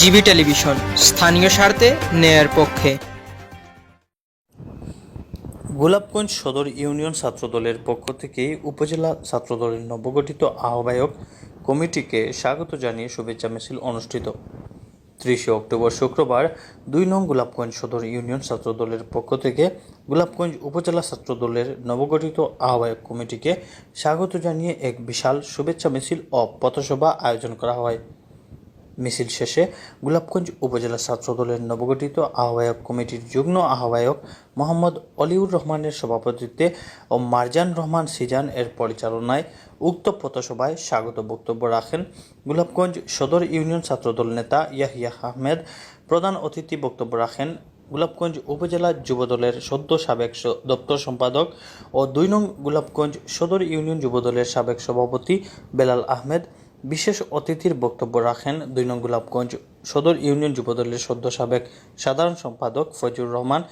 GB television, স্থানীয় স্বার্থে, ন্যায়ের পক্ষে। গোলাপগঞ্জ সদর ইউনিয়ন ছাত্রদলের পক্ষ থেকে উপজেলা ছাত্রদলের নবগঠিত আহ্বায়ক কমিটিকে স্বাগত জানিয়ে শুভেচ্ছা মিছিল অনুষ্ঠিত। ত্রিশে অক্টোবর শুক্রবার দুই নং গোলাপগঞ্জ সদর ইউনিয়ন ছাত্রদলের পক্ষ থেকে গোলাপগঞ্জ উপজেলা ছাত্রদলের নবগঠিত আহ্বায়ক কমিটিকে স্বাগত জানিয়ে এক বিশাল শুভেচ্ছা মিছিল ও পথসভা আয়োজন করা হয়। মিছিল শেষে গোলাপগঞ্জ উপজেলা ছাত্রদলের নবগঠিত আহ্বায়ক কমিটির যুগ্ম আহ্বায়ক মোহাম্মদ অলিউর রহমানের সভাপতিত্বে ও মারজান রহমান সিজান এর পরিচালনায় উক্ত পথসভায় স্বাগত বক্তব্য রাখেন গোলাপগঞ্জ সদর ইউনিয়ন ছাত্রদল নেতা ইয়াহিয়া আহমেদ। প্রধান অতিথি বক্তব্য রাখেন গোলাপগঞ্জ উপজেলা যুবদলের সদ্য সাবেক দপ্তর সম্পাদক ও দুই নং গোলাপগঞ্জ সদর ইউনিয়ন যুবদলের সাবেক সভাপতি বেলাল আহমেদ। বিশেষ অতিথির বক্তব্য রাখেন দুই নং গোলাপগঞ্জ সদর ইউনিয়ন যুবদলের সদ্য সাবেক সাধারণ সম্পাদক ফজুর রহমান,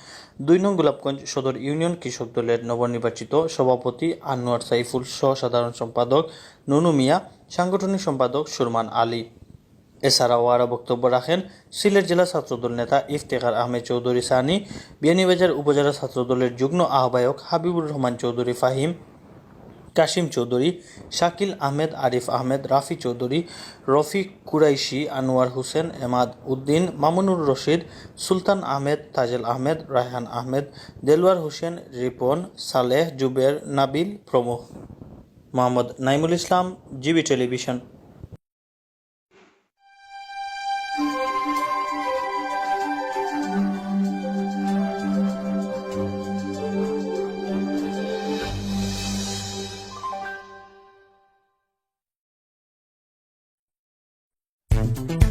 দুই নং গোলাপগঞ্জ সদর ইউনিয়ন কৃষক দলের নবনির্বাচিত সভাপতি আনোয়ার সাইফুল সহ সাধারণ সম্পাদক নুনু মিয়া, সাংগঠনিক সম্পাদক সুরমান আলী। এছাড়াও আরও বক্তব্য রাখেন সিলেট জেলা ছাত্রদল নেতা ইফতেখার আহমেদ চৌধুরী সানি, বিয়ানীবাজার উপজেলা ছাত্রদলের যুগ্ম আহ্বায়ক হাবিবুর রহমান চৌধুরী ফাহিম কাশিম চৌধুরী, শাকিল আহমেদ, আরিফ আহমেদ, রাফি চৌধুরী, রফিক কুরাইশি, আনোয়ার হোসেন, এমাদ উদ্দিন, মামুনুর রশিদ, সুলতান আহমেদ, তাজেল আহমেদ, রায়হান আহমেদ দেলওয়ার হোসেন, রিপন, সালেহ, জুবের, নাবিল প্রমুখ। Mohammad Naimul Islam, GB television. you